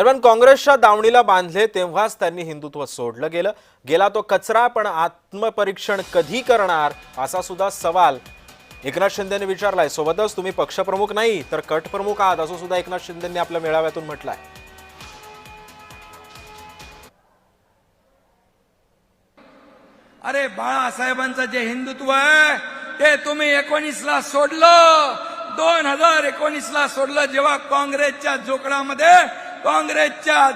दरम्यान काँग्रेसच्या दावणीला बांधले तेव्हाच त्यांनी हिंदुत्व सोडलं गेलं. गेला तो कचरा पण आत्मपरीक्षण कधी करणार असा सुद्धा सवाल एकनाथ शिंदेने विचारलाय. सोबतच तुम्ही पक्षप्रमुख नाही तर कटप्रमुख आहात असं सुद्धा एकनाथ शिंदेंनी आपल्या मेळाव्यातून म्हटलंय. अरे बाळासाहेबांचं जे हिंदुत्व आहे ते तुम्ही एकोणीसला सोडलं. दोन हजार एकोणीसला सोडलं जेव्हा काँग्रेसच्या जोकडामध्ये काँग्रेसच्या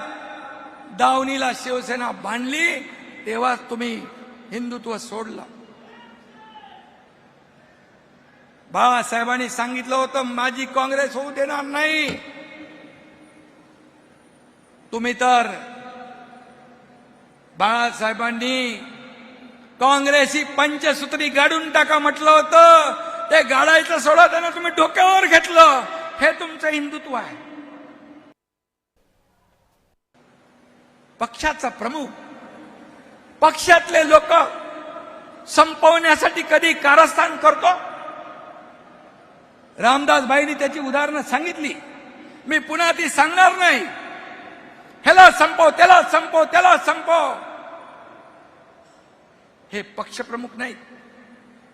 दावणीला शिवसेना बांधली तेव्हाच तुम्ही हिंदुत्व सोडलं. बाळासाहेबांनी सांगितलं होतं माझी काँग्रेस होऊ देणार नाही. तुम्ही तर बाळासाहेबांनी काँग्रेस ही पंचसूत्री गाडून टाका म्हटलं होतं. ते गाडायचं सोडा त्यानं तुम्ही डोक्यावर घेतलं. हे तुमचं हिंदुत्व आहे. पक्षाचा प्रमुख. पक्षातले लोक संपवण्यासाठी कधी कारस्थान करतो? रामदासबाईंनी त्याची उदाहरणं सांगितली. मी पुन्हा ती सांगणार नाही. ह्याला संपव त्याला संपव त्याला संपव. हे पक्षप्रमुख नाहीत.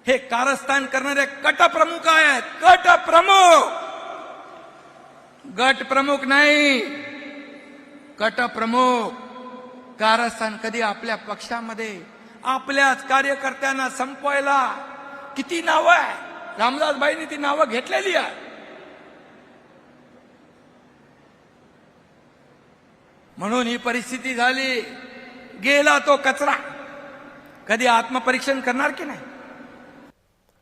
हे कारस्थान करणारे कटप्रमुख आहेत. कटप्रमुख गट प्रमुख नाही. कटप्रमुख कारस्थान कधी आपल्या पक्षामध्ये आपल्याच कार्यकर्त्यांना संपवायला. किती नावं आहे? रामदासबाईंनी ती नावं घेतलेली आहे. म्हणून ही परिस्थिती झाली. गेला तो कचरा. कधी आत्मपरीक्षण करणार की नाही?